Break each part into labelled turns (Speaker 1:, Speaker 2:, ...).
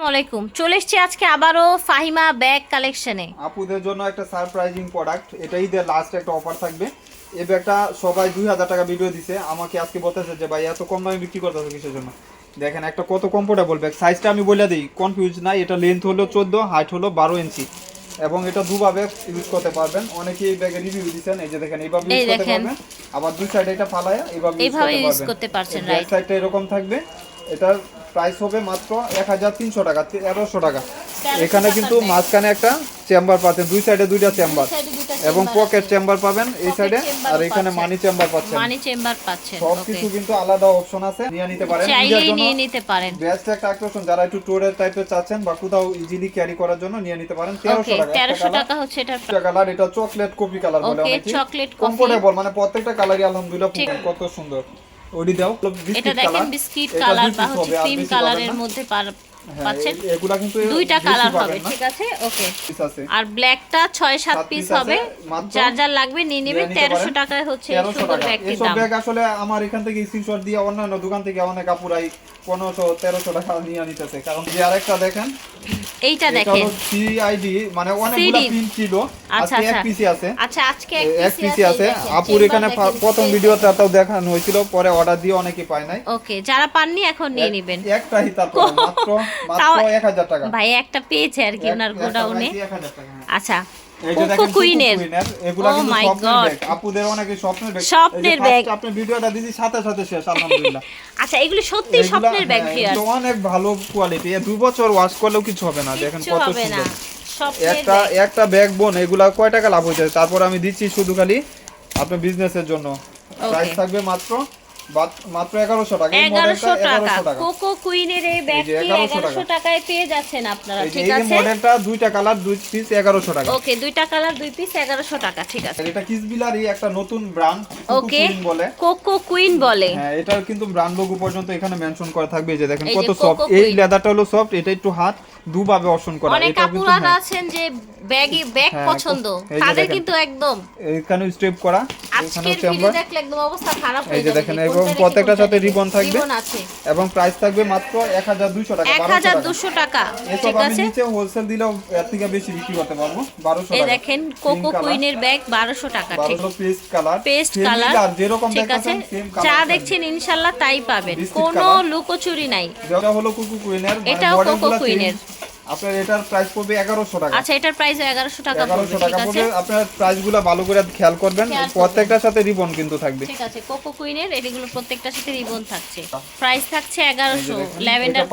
Speaker 1: আসসালামু আলাইকুম। চলে এসছি আজকে আবারও ফাহিমা ব্যাগ কালেকশনে।
Speaker 2: আপুদের জন্য একটা সারপ্রাইজিং প্রোডাক্ট। এটাই দিয়ে লাস্ট একটা অফার থাকবে। এই ব্যাগটা সবাই দুই হাজার টাকা ভিডিও দিছে। আমাকে আজকে বলতেছে যে ভাই এত কম দামে বিক্রি করতেছে কিসের জন্য? দেখেন একটা কত কমফোর্টেবল ব্যাগ সাইজটা আমি বলে দিই কনফিউজ নাই এটা লেন্থ হলো চোদ্দ হাইট হলো বারো ইঞ্চি। এবং এটা দুভাবে ইউজ করতে পারবেন। অনেকে এই ব্যাগের রিভিউ দিচ্ছেন এই যে দেখেন এইভাবে ইউজ করতে পারবেন। আবার দুই সাইডে এটা ফালায় এইভাবে
Speaker 1: এইভাবে
Speaker 2: করতে।
Speaker 1: পারছেন,
Speaker 2: এই সাইডটা এরকম থাকবে। এটার প্রাইস হবে মাত্র এক হাজার তিনশো টাকা তেরোশো টাকা। এখানে কিন্তু মাঝখানে একটা চেম্বার পাচ্ছেন দুই সাইডে দুইটা চেম্বার এবং পকেট চেম্বার পাবেন এই সাইডে আর এখানে মানি চেম্বার পাচ্ছেন।
Speaker 1: মানি চেম্বার পাচ্ছেন
Speaker 2: সব কিছু কিন্তু আলাদা অপশন আছে নিয়ে নিতে পারেন।
Speaker 1: চাইলেই নিয়ে নিতে পারেন।
Speaker 2: বেস্ট একটা আকর্ষণ যারা একটু ট্যুরের টাইপের চাচ্ছেন বা কোথাও ইজিলি ক্যারি করার জন্য নিয়ে নিতে পারেন। তেরোশো
Speaker 1: ওকে
Speaker 2: টাকা
Speaker 1: তেরোশো টাকা হচ্ছে এটা।
Speaker 2: কালার এটা চকলেট কপি কালার বলে
Speaker 1: ওকে
Speaker 2: অনেকে
Speaker 1: চকলেট কফি
Speaker 2: কমফোর্টেবল মানে প্রত্যেকটা কালারই আলহামদুলিল্লাহ। কত সুন্দর। ওডি দাও।
Speaker 1: এটা দেখেন বিস্কিট কালার বা হচ্ছে ক্রিম কালারের মধ্যে
Speaker 2: হ্যাঁ,
Speaker 1: পাচ্ছেন?
Speaker 2: এগুলা কিন্তু
Speaker 1: দুইটা কালার হবে ঠিক আছে? ওকে আর ব্ল্যাকটা ছয় সাত
Speaker 2: সাত
Speaker 1: পিস হবে। যার যার লাগবে নিয়ে নেবেন।
Speaker 2: নিয়ে নিতে
Speaker 1: তেরোশো
Speaker 2: পারেন।
Speaker 1: টাকায় হচ্ছে এই সুন্দর ব্যাগটির দাম।
Speaker 2: ব্যাগ আসলে আমার এখান থেকে স্ক্রিনশট দিয়ে অন্যান্য দোকান থেকে অনেক আপুরাই পনেরোশো তেরোশো টাকা নিয়ে নিতেছে। কারণ যে আরেকটা দেখেন
Speaker 1: এইটা দেখেন।
Speaker 2: সিআইডি মানে অনেকগুলো পিন ছিল।
Speaker 1: আচ্ছা,
Speaker 2: আজকে এক
Speaker 1: আচ্ছা।
Speaker 2: পিসি আছে।
Speaker 1: আচ্ছা আজকে
Speaker 2: এক পিসি আছে আপুর এখানে প্রথম ভিডিওতে তাও দেখানো হয়েছিল পরে অর্ডার দিয়ে অনেকে পায় নাই।
Speaker 1: ওকে যারা পাননি এখন নিয়ে
Speaker 2: এক-
Speaker 1: নেবেন।
Speaker 2: একটাই তারপর মাত্র মাত্র
Speaker 1: তাও-
Speaker 2: এক হাজার টাকা।
Speaker 1: ভাই একটা পেয়েছে আর কি ওনার গোডাউনে।
Speaker 2: 1000 টাকা, হ্যাঁ।
Speaker 1: আচ্ছা।
Speaker 2: এগুলা
Speaker 1: Oh
Speaker 2: কিন্তু
Speaker 1: my
Speaker 2: স্বপ্নের ব্যাগ আপুদের অনেকে স্বপ্নের ব্যাগ
Speaker 1: স্বপ্নের ব্যাগ।
Speaker 2: আপনি ভিডিওটা দিছি সাথে সাথে শেষ আলহামদুলিল্লাহ।
Speaker 1: আচ্ছা এগুলো সত্যি স্বপ্নের ব্যাগ
Speaker 2: হ্যাঁ, অনেক ভালো কোয়ালিটি দুই বছর ওয়াশ করলেও কিছু হবে না দেখেন কত সুন্দর। একটা একটা ব্যাগ বোন এগুলা কয় টাকা লাভ হয়েছে তারপর আমি দিচ্ছি শুধু খালি আপনার বিজনেসের জন্য। প্রাইস থাকবে মাত্র মাত্র এগারোশো টাকা। এই
Speaker 1: এগারোশো
Speaker 2: মডেলটা
Speaker 1: টাকা। কোকো কুইনের এই ব্যাগটি
Speaker 2: এগারোশো
Speaker 1: এগারোশো
Speaker 2: টাকা।
Speaker 1: টাকায় পেয়ে যাচ্ছেন আপনারা ঠিক
Speaker 2: এই মডেলটা দুইটা কালার দুই পিস এগারোশো টাকা।
Speaker 1: ওকে দুইটা কালার দুই পিস এগারোশো টাকা ঠিক আছে।
Speaker 2: এটা কিসবিলারই একটা নতুন ব্র্যান্ড
Speaker 1: ওকে
Speaker 2: বলে।
Speaker 1: কোকো কুইন বলে।
Speaker 2: হ্যাঁ এটার কিন্তু ব্র্যান্ড লোগো পর্যন্ত এখানে মেনশন করা থাকবে। এই যে দেখেন কত সফট এই লেদারটা হলো সফট এটা একটু হাত দুভাবে অপশন করা।
Speaker 1: অনেক আপুরারা
Speaker 2: হ্যাঁ,
Speaker 1: আছেন যে ব্যাগই ব্যাগ
Speaker 2: হ্যাঁ,
Speaker 1: পছন্দ।
Speaker 2: এই
Speaker 1: তাদের কিন্তু একদম।
Speaker 2: এখানে স্টেপ করা।
Speaker 1: আজকের ভিডিও দেখলে একদম অবস্থা খারাপ হয়ে
Speaker 2: এই যে
Speaker 1: যাবে
Speaker 2: দেখেন এবং প্রত্যেকটার সাথে রিবন থাকবে। এবং প্রাইস থাকবে মাত্র এক হাজার দুইশো টাকা
Speaker 1: এক
Speaker 2: বারোশো
Speaker 1: হাজার
Speaker 2: টাকা
Speaker 1: দুশো টাকা। ঠিক আছে?
Speaker 2: নিচে হোলসেল দিলেও এর থেকে বেশি বিক্রি করতে পারব। বারোশো
Speaker 1: এই দেখেন কোকো কুইনের ব্যাগ বারোশো টাকা ঠিক।
Speaker 2: বারোশো পেস্ট কালার
Speaker 1: পেস্ট কালার
Speaker 2: যেরকম দেখাচ্ছেন সেম
Speaker 1: যা
Speaker 2: কালার
Speaker 1: দেখছেন ইনশাল্লাহ তাই পাবেন। কোনো লুকোচুরি নাই।
Speaker 2: এটা হলো কুকু কুইনের
Speaker 1: এটাও Coco Queen এর।
Speaker 2: আপনার এটার প্রাইস পড়বে এগারোশো টাকা।
Speaker 1: আচ্ছা এটার প্রাইস এগারোশো টাকা পড়বে
Speaker 2: এগারোশো
Speaker 1: ঠিক
Speaker 2: টাকা পড়বে। আপনার প্রাইসগুলা ভালো করে খেয়াল করবেন। প্রত্যেকটার সাথে রিবন কিন্তু থাকবে।
Speaker 1: ঠিক আছে কোকো কুইনের এগুলো প্রত্যেকটার সাথে রিবন থাকছে। প্রাইস থাকছে এগারোশো
Speaker 2: দেখেন,
Speaker 1: ল্যাভেন্ডার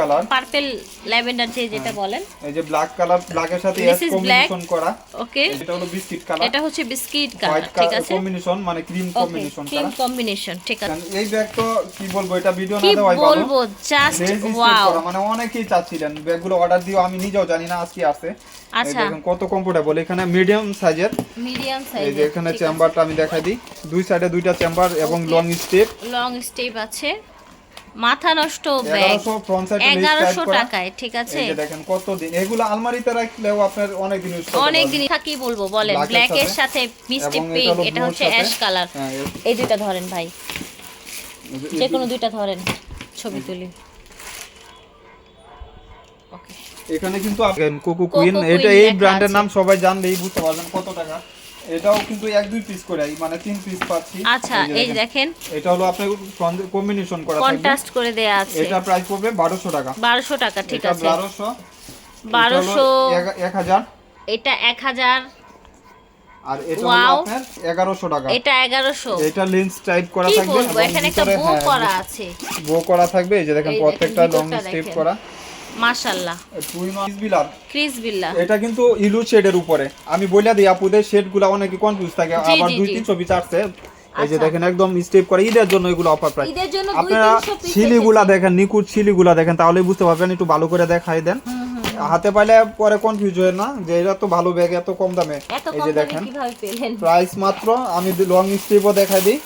Speaker 1: কালার। পার্পেল ল্যাভেন্ডার যে যেটা বলেন।
Speaker 2: এই যে ব্ল্যাক কালার ব্ল্যাকের সাথে এস কম্বিনেশন করা।
Speaker 1: ওকে
Speaker 2: এটা হলো বিস্কিট কালার
Speaker 1: এটা হচ্ছে বিস্কিট কালার ঠিক
Speaker 2: কালার
Speaker 1: আছে?
Speaker 2: কম্বিনেশন মানে ক্রিম কম্বিনেশন
Speaker 1: ক্রিম কম্বিনেশন ঠিক আছে।
Speaker 2: এই ব্যাগ তো কি বলব এটা ভিডিও না দেওয়াই ভালো।
Speaker 1: বলব? জাস্ট ওয়াও
Speaker 2: মানে অনেকেই চাচ্ছিলেন ব্যাগগুলো অর্ডার দিও আমি নিজেও জানি না আজকে এই
Speaker 1: আচ্ছা।
Speaker 2: দেখেন কত কমফোর্টেবল এখানে মিডিয়াম সাইজের
Speaker 1: মিডিয়াম
Speaker 2: এই
Speaker 1: সাইজ
Speaker 2: যে এখানে চেম্বারটা আমি দেখাই দিই। দুই সাইডে দুইটা চেম্বার এবং লং স্টেপ
Speaker 1: লং স্টেপ আছে। মাথা নষ্ট ব্যাগ।
Speaker 2: এগারোশো ফ্রন্ট সাইডে
Speaker 1: এগারোশো টাকায় ঠিক আছে?
Speaker 2: এই যে দেখেন কত দিন। এগুলো আলমারিতে রাখলেও আপনার অনেক দিন ইউজ করতে
Speaker 1: অনেক। দিন কি বলব বলেন?
Speaker 2: Black এর সাথে।
Speaker 1: মিষ্টি পিঙ্ক এটা হচ্ছে অ্যাশ কালার
Speaker 2: এই-
Speaker 1: এই দুইটা ধরেন ভাই।
Speaker 2: এই যে
Speaker 1: কোনো দুইটা ধরেন ছবি তুলি।
Speaker 2: এখানে কিন্তু কোকো কুইন এটা এই ব্র্যান্ডের নাম সবাই জানলেই বুঝতে পারবেন কত টাকা। এটাও কিন্তু এক দুই পিস করে মানে তিন পিস পাচ্ছি।
Speaker 1: আচ্ছা
Speaker 2: এই দেখেন। এটা হলো আপনার কম্বিনেশন করা থাকবে।
Speaker 1: কন্ট্রাস্ট করে দেয়া আছে।
Speaker 2: এটা প্রাইস পড়বে বারোশো টাকা।
Speaker 1: বারোশো টাকা ঠিক আছে।
Speaker 2: বারোশো।
Speaker 1: বারোশো
Speaker 2: এক হাজার।
Speaker 1: এটা এক হাজার।
Speaker 2: আর এটা হলো আপনার এগারোশো টাকা।
Speaker 1: এটা এগারোশো।
Speaker 2: এটা লেন্স টাইপ করা থাকবে
Speaker 1: এখানে একটা বো
Speaker 2: হ্যাঁ,
Speaker 1: করা আছে।
Speaker 2: বো করা থাকবে। এই যে দেখেন প্রত্যেকটা লং স্টেপ করা।
Speaker 1: মাশাল্লাহ
Speaker 2: টুই
Speaker 1: ক্রিস বিল্লা
Speaker 2: এটা কিন্তু ইলু শেডের উপরে। আমি বলে দিই আপুদের শেডগুলা অনেকে কনফিউজ থাকে আবার দুই
Speaker 1: জি।
Speaker 2: তিনশো পিস এই যে
Speaker 1: আচ্ছা।
Speaker 2: দেখেন একদম স্টেপ করে ঈদের জন্য এগুলো অফার প্রাইস
Speaker 1: ঈদের জন্য দুই
Speaker 2: আপনারা শিলিগুলা দেখেন নিকুট শিলিগুলা দেখেন তাহলে বুঝতে পারবেন একটু ভালো করে দেখাই দেন। হাতে পাইলে পরে কনফিউজ হয় না যে এটা তো ভালো ব্যাগ এত কম দামে। এই যে দেখেন প্রাইস মাত্র আমি লং স্টেপও দেখাই দিই।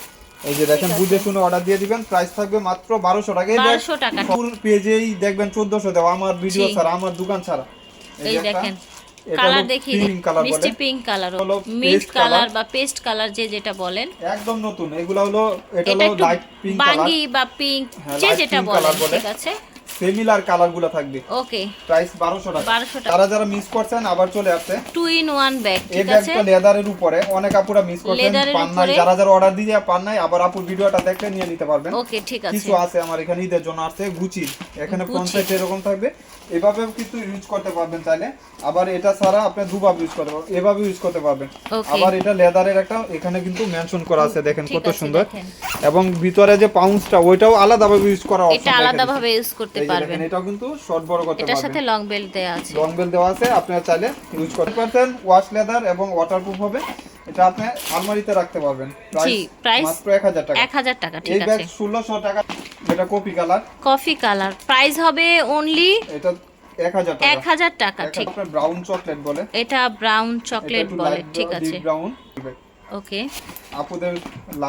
Speaker 2: এই যে দেখেন বুঝে শুনে অর্ডার দিয়ে দিবেন। প্রাইস থাকবে মাত্র বারোশো টাকা।
Speaker 1: 1200 টাকা।
Speaker 2: ফুল পেজেই দেখবেন চোদ্দশো দেওয়া। আমার ভিডিও। ছাড়া আমার দোকান ছাড়া।
Speaker 1: এই দেখেন কালার দেখি। মিষ্টি পিঙ্ক কালার
Speaker 2: হলো
Speaker 1: মিন্ট কালার বা পেস্ট কালার যে যেটা বলেন।
Speaker 2: একদম নতুন। এগুলো হলো এটা হলো লাইট পিঙ্ক কালার
Speaker 1: বাঙ্গি বা পিঙ্ক
Speaker 2: হ্যাঁ,
Speaker 1: যে যেটা বলেন
Speaker 2: বলে।
Speaker 1: ঠিক আছে?
Speaker 2: সিমিলার কালারগুলো থাকবে।
Speaker 1: ওকে
Speaker 2: প্রাইস বারোশো টাকা।
Speaker 1: 1200 টাকা।
Speaker 2: তারা যারা মিস করছেন আবার চলে আসছে।
Speaker 1: টু ইন ওয়ান ব্যাগ ঠিক আছে?
Speaker 2: ব্যাগটা লেদারের উপরে। অনেক আপুরা মিস করছেন পান নাই। যারা যারা অর্ডার দিয়ে পান নাই আবার আপু ভিডিওটা দেখলে নিয়ে নিতে পারবেন।
Speaker 1: ওকে ঠিক আছে।
Speaker 2: কিছু আছে আমার এখানে ঈদের জন্য আছে গুচি এখানে। সাইড এরকম থাকবে। এভাবেও কিন্তু ইউজ করতে পারবেন চাইলে। আবার এটা ছাড়া আপনি দুবার ইউজ করতে পারবেন। এভাবে ইউজ করতে পারবেন। আবার এটা লেদারের একটা এখানে কিন্তু মেনশন করা আছে দেখেন কত সুন্দর। এবং ভিতরে যে পাউন্সটা ওইটাও আলাদাভাবে ইউজ করা
Speaker 1: এটা আলাদাভাবে ইউজ করতে পারবেন।
Speaker 2: এটাও কিন্তু শর্ট বড় করতে
Speaker 1: এটার সাথে লং বেল্ট দেওয়া আছে।
Speaker 2: লং বেল দেওয়া আছে আপনারা চাইলে ইউজ করতে পারবেন ওয়াশ লেদার এবং ওয়াটারপ্রুফ হবে। এটা আপনি আলমারিতে রাখতে পারবেন।
Speaker 1: জি, price
Speaker 2: মাত্র 1000 টাকা।
Speaker 1: এক হাজার টাকা
Speaker 2: এই
Speaker 1: ঠিক
Speaker 2: ব্যাগ
Speaker 1: আছে।
Speaker 2: 1600 টাকা এটা coffee colour
Speaker 1: coffee colour price হবে অনলি
Speaker 2: এটা 1000 টাকা।
Speaker 1: এক হাজার টাকা ঠিক।
Speaker 2: ব্রাউন চকলেট বলে।
Speaker 1: এটা ব্রাউন চকলেট বলে ঠিক আছে।
Speaker 2: Brown
Speaker 1: okay.
Speaker 2: আপুদের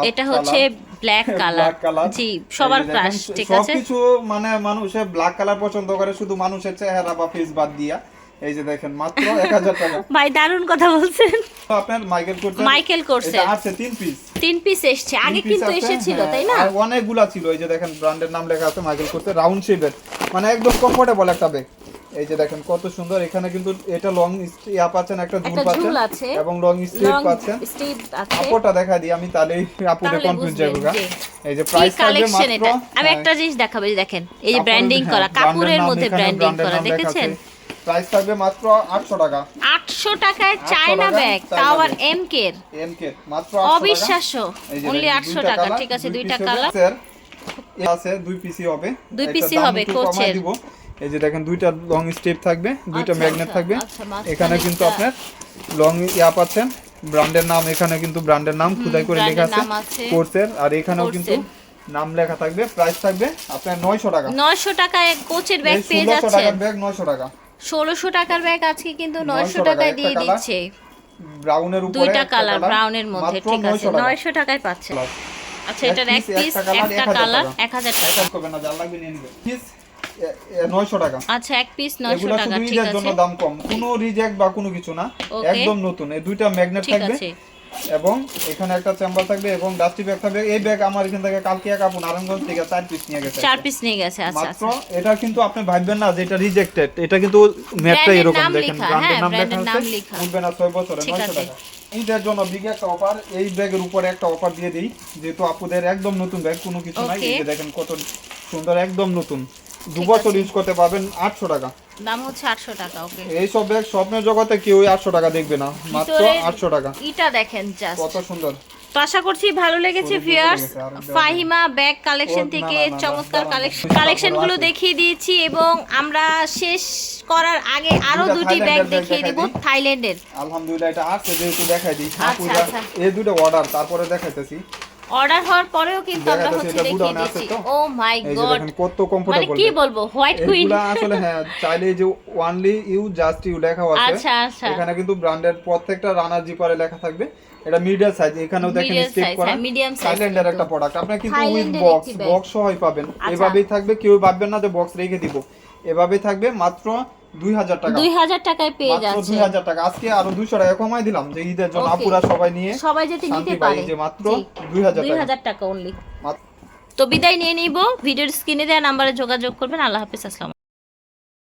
Speaker 1: এটা হচ্ছে ব্ল্যাক কালার জি সবার ক্রাশ ঠিক আছে?
Speaker 2: সবকিছু মানে মানুষে ব্ল্যাক কালার পছন্দ করে শুধু মানুষের চেহারা বা ফেস বাদ দিয়া। এই যে দেখেন মাত্র 1000 টাকা।
Speaker 1: ভাই দারুণ কথা বলছেন।
Speaker 2: আপনার মাইকেল করছে
Speaker 1: মাইকেল করছে।
Speaker 2: এটা আছে তিন পিস
Speaker 1: তিন পিস এসছে। আগে কিন্তু এসেছিল তাই না?
Speaker 2: হ্যাঁ, অনেকগুলা ছিল এই যে দেখেন ব্র্যান্ডের নাম লেখা আছে মাইকেল করতে রাউন্ড শেপের মানে একদম কমফোর্টেবল একটা ব্যাগ এই যে দেখেন কত সুন্দর। এখানে কিন্তু এটা লং ইয়া পাচ্ছেন একটা ঝুল
Speaker 1: একটা
Speaker 2: পাচ্ছেন
Speaker 1: ঝুল আছে।
Speaker 2: এবং লং পাচ্ছেন।
Speaker 1: স্টিপ আছে।
Speaker 2: কাপড়টা দেখা দিই আমি
Speaker 1: তাহলে
Speaker 2: কনফিউজ
Speaker 1: বুঝবেন,
Speaker 2: যাবে এই যে প্রাইস থাকবে
Speaker 1: কালেকশন
Speaker 2: মাত্র
Speaker 1: এটা? আমি
Speaker 2: হ্যাঁ,
Speaker 1: একটা জিনিস দেখাবো দেখেন। এই যে ব্র্যান্ডিং
Speaker 2: হ্যাঁ,
Speaker 1: করা কাপড়ের মধ্যে ব্র্যান্ডিং করা দেখেছেন?
Speaker 2: প্রাইস থাকবে মাত্র 800 টাকা।
Speaker 1: আটশো টাকায় চায়না ব্যাগ তাও আর
Speaker 2: ব্যাগ।
Speaker 1: এম
Speaker 2: কে মাত্র 800
Speaker 1: অবিশ্বাস্য। অনলি
Speaker 2: দেখেন,
Speaker 1: আটশো
Speaker 2: দুইটা
Speaker 1: টাকা ঠিক আছে দুইটা কালার।
Speaker 2: আছে দুই পিসি হবে।
Speaker 1: দুই
Speaker 2: দাম
Speaker 1: হবে, কোচের।
Speaker 2: দিব। এই যে দেখেন দুইটা লং স্টেপ থাকবে দুইটা
Speaker 1: আচ্ছা,
Speaker 2: ম্যাগনেট
Speaker 1: আচ্ছা,
Speaker 2: থাকবে।
Speaker 1: আচ্ছা,
Speaker 2: এখানে কিন্তু আপনার লং ইয়া পাচ্ছেন ব্র্যান্ডের নাম এখানে কিন্তু ব্র্যান্ডের নাম খুদাই করে লেখা আছে কোর্সের আর এখানেও কিন্তু নাম লেখা থাকবে প্রাইস থাকবে আপনার 900 টাকা।
Speaker 1: নয়শো টাকায় কোচের ব্যাগ পেয়ে
Speaker 2: 1600
Speaker 1: যাচ্ছেন।
Speaker 2: টাকার ব্যাগ 900 টাকা।
Speaker 1: ষোলোশো টাকার ব্যাগ আজকে কিন্তু
Speaker 2: 900
Speaker 1: নয়শো
Speaker 2: টাকা,
Speaker 1: টাকায় দিয়ে দিচ্ছে।
Speaker 2: ব্রাউনের উপরে
Speaker 1: দুইটা কালার ব্রাউনের মধ্যে ঠিক আছে।
Speaker 2: 900
Speaker 1: নয়শো টাকায় পাচ্ছেন
Speaker 2: Plus।
Speaker 1: আচ্ছা এটার এক পিস
Speaker 2: একটা
Speaker 1: একটা
Speaker 2: 1000
Speaker 1: কালার
Speaker 2: টাকা।
Speaker 1: এক হাজার টাকা।
Speaker 2: করবে না যার লাগবে নিয়ে নিবে পিস 900 টাকা।
Speaker 1: আচ্ছা এক পিস নয়শো
Speaker 2: এগুলো
Speaker 1: টাকা
Speaker 2: শুধু
Speaker 1: ঠিক
Speaker 2: ঈদের জন্য দাম কম। কোনো রিজেক্ট বা কোনো কিছু না। একদম নতুন। এই দুইটা ম্যাগনেট থাকবে। এবং এখানে একটা চেম্বার থাকবে এবং ডাস্টি ব্যাগ থাকবে। এই ব্যাগ আমার এখান থেকে কালকে এক আপু নারায়ণগঞ্জ থেকে চার পিস নিয়ে গেছে।
Speaker 1: চার পিস নিয়ে গেছে আচ্ছা
Speaker 2: মাত্র
Speaker 1: আচ্ছা।
Speaker 2: এটা কিন্তু আপনি ভাববেন না যে এটা রিজেক্টেড এটা কিন্তু
Speaker 1: এর
Speaker 2: এরকম দেখেন। ব্র্যান্ডের নাম লেখা আছে না 6 বছরে 900 টাকা। এইটার জন্য বিগ একটা অফার এই ব্যাগের উপরে একটা অফার দিয়ে দিই। যেহেতু আপুদের একদম নতুন ব্যাগ কোনো কিছু নাই। দেখেন কত সুন্দর একদম নতুন। দু বছর ইউজ করতে পারবেন 800 টাকা।
Speaker 1: দাম হচ্ছে আটশো টাকা ওকে
Speaker 2: এইসব ব্যাগ স্বপ্নের জগতে কেউ আটশো টাকা দেখবে না মাত্র
Speaker 1: ভিতরে-
Speaker 2: আটশো টাকা।
Speaker 1: ইটা দেখেন জাস্ট
Speaker 2: কত সুন্দর।
Speaker 1: তো আশা করছি ভালো লেগেছে ভিউয়ার্স ফাহিমা ব্যাগ কালেকশন থেকে চমৎকার কালেকশন
Speaker 2: দাঁড়ান, কালেকশনগুলো
Speaker 1: দেখিয়ে দিয়েছি এবং আমরা শেষ করার আগে
Speaker 2: আরও
Speaker 1: দুটি ব্যাগ দেখিয়ে দেব থাইল্যান্ডের
Speaker 2: আলহামদুলিল্লাহ এটা আসছে যেহেতু দেখাই দিই
Speaker 1: আচ্ছা, আচ্ছা।
Speaker 2: এই দুটো অর্ডার তারপরে দেখাইতেছি।
Speaker 1: অর্ডার হওয়ার পরেও কিন্তু আমরা হচ্ছে দেখিয়ে দিয়েছি। ও মাই গড
Speaker 2: কত
Speaker 1: মানে কি বলব? হোয়াইট কুইন
Speaker 2: এগুলা আসলে হ্যাঁ চাইলে যে ওয়ানলি ইউ জাস্ট ইউ লেখা আছে।
Speaker 1: আচ্ছা আচ্ছা।
Speaker 2: এখানে কিন্তু ব্র্যান্ডের প্রত্যেকটা রানার জিপারে লেখা থাকবে। এটা মিডিয়াম সাইজ এখানেও দেখেন স্টিক করা।
Speaker 1: হ্যাঁ, medium size
Speaker 2: থাইল্যান্ডের একটা প্রোডাক্ট আপনি কিন্তু উইথ বক্স। বক্স সহই পাবেন।
Speaker 1: আচ্ছা।
Speaker 2: এভাবেই থাকবে কেউ ভাববেন না যে বক্স রেখে দিব। এভাবেই থাকবে মাত্র 2000 টাকা।
Speaker 1: দুই হাজার টাকায় পেয়ে যাচ্ছে।
Speaker 2: 2000 টাকা। আজকে আরও 200 টাকা কমাই দিলাম যে ঈদের জন্য আপুরা সবাই নিয়ে
Speaker 1: সবাই যেতে নিতে পারে।
Speaker 2: যে মাত্র
Speaker 1: জি।
Speaker 2: 2000
Speaker 1: দুই
Speaker 2: টাকা।
Speaker 1: হাজার টাকা অনলি তো বিদায় নিয়ে নিব ভিডিওর স্ক্রিনে দেওয়া নাম্বারে যোগাযোগ করবেন। আল্লাহ হাফিজ আসসালাম